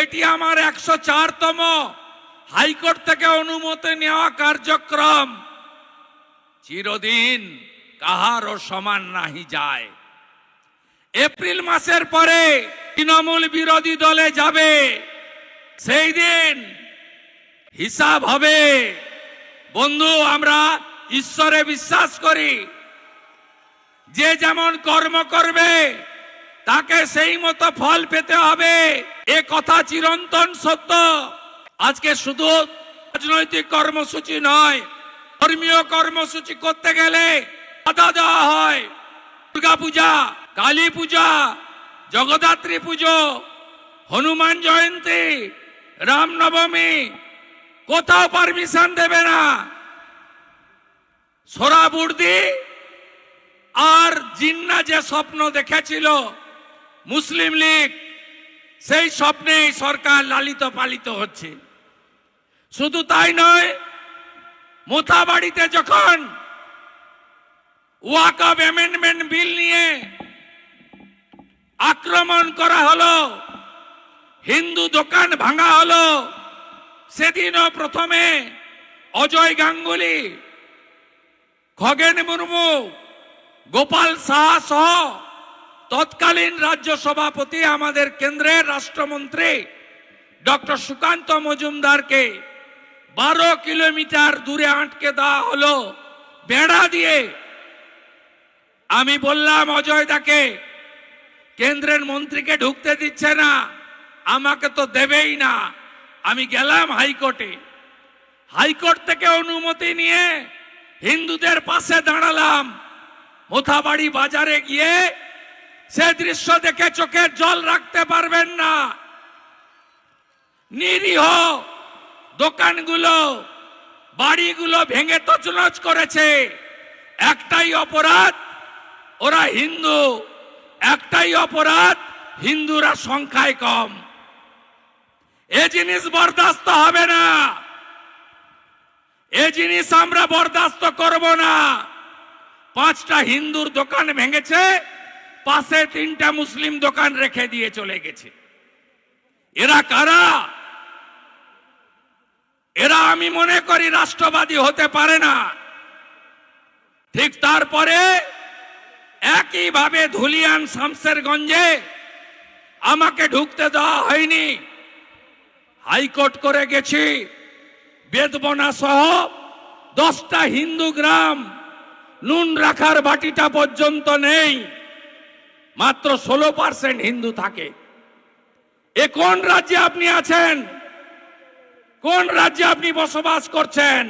এটি আমার একশো চারতম হাইকোর্ট থেকে অনুমতি নেওয়া কার্যক্রম। চিরদিন কাহারও সমান নাহি যায়। এপ্রিল মাসের পরে তৃণমূল বিরোধী দলে যাবে। সেই দিন হিসাব হবে। বন্ধু, আমরা ঈশ্বরে বিশ্বাস করি। যে যেমন কর্ম করবে তাকে সেই মতো ফল পেতে হবে। এ কথা চিরন্তন সত্য। আজকে শুধু রাজনৈতিক কর্মসূচি নয়, ধর্মীয় কর্মসূচি করতে গেলে বাধা দেওয়া হয়। দুর্গা পূজা কালী পূজা জগদ্ধাত্রী পুজো, হনুমান জয়ন্তী, রামনবমী, কোথাও পারমিশন দেবে না। সোরাবুর্দি আর জিন্না যে স্বপ্ন দেখেছিল মুসলিম লীগ, সেই স্বপ্নেই সরকার লালিত পালিত হচ্ছে। শুধু তাই নয় মোথাবাড়িতে যখন ওয়াকআপ অ্যামেন্ডমেন্ট বিল নিয়ে আক্রমণ করা হলো, হিন্দু দোকান ভাঙা হলো, সেদিনও প্রথমে অজয় গাঙ্গুলি, খগেন মুর্মু, গোপাল সাহা সহ তৎকালীন রাজ্য সভাপতি আমাদের কেন্দ্রের রাষ্ট্রমন্ত্রী ডক্টর সুকান্ত মজুমদারকে বারো কিলোমিটার দূরে আটকে দেওয়া হলো, বেড়া দিয়ে। আমি বললাম, অজয় দাকে, কেন্দ্রের মন্ত্রীকে ঢুকতে দিচ্ছে না, আমাকে তো দেবেই না। আমি গেলাম হাইকোর্টে। হাইকোর্ট থেকে অনুমতি নিয়ে হিন্দুদের পাশে দাঁড়ালাম। মোথাবাড়ি বাজারে গিয়ে সে দৃশ্য দেখে চোখের জল রাখতে পারবেন না। নিরীহ দোকানগুলো, বাড়িগুলো ভেঙে তছনছ করেছে। একটাই অপরাধ, ওরা হিন্দু। একটাই অপরাধ, হিন্দুরা সংখ্যায় কম। এ জিনিস বরদাস্ত হবে না। এ জিনিস আমরা বরদাস্ত করব না। পাঁচটা হিন্দুর দোকান ভেঙেছে পাশে তিনটা মুসলিম দোকান রেখে দিয়ে চলে গেছে। এরা কারা? এরা আমি মনে করি রাষ্ট্রবাদী হতে পারে না। ঠিক তারপরে একইভাবে ধুলিয়ান শামসেরগঞ্জে আমাকে ঢুকতে দেওয়া হয়নি। হাইকোর্ট করে গেছি। বেদবনা সহ দশটা হিন্দু গ্রাম নুন রাখার বাটিটা পর্যন্ত নেই। মাত্র ষোলো পার্সেন্ট হিন্দু থাকে। এ কোন রাজ্যে আপনি আছেন? কোন রাজ্যে আপনি বসবাস করছেন?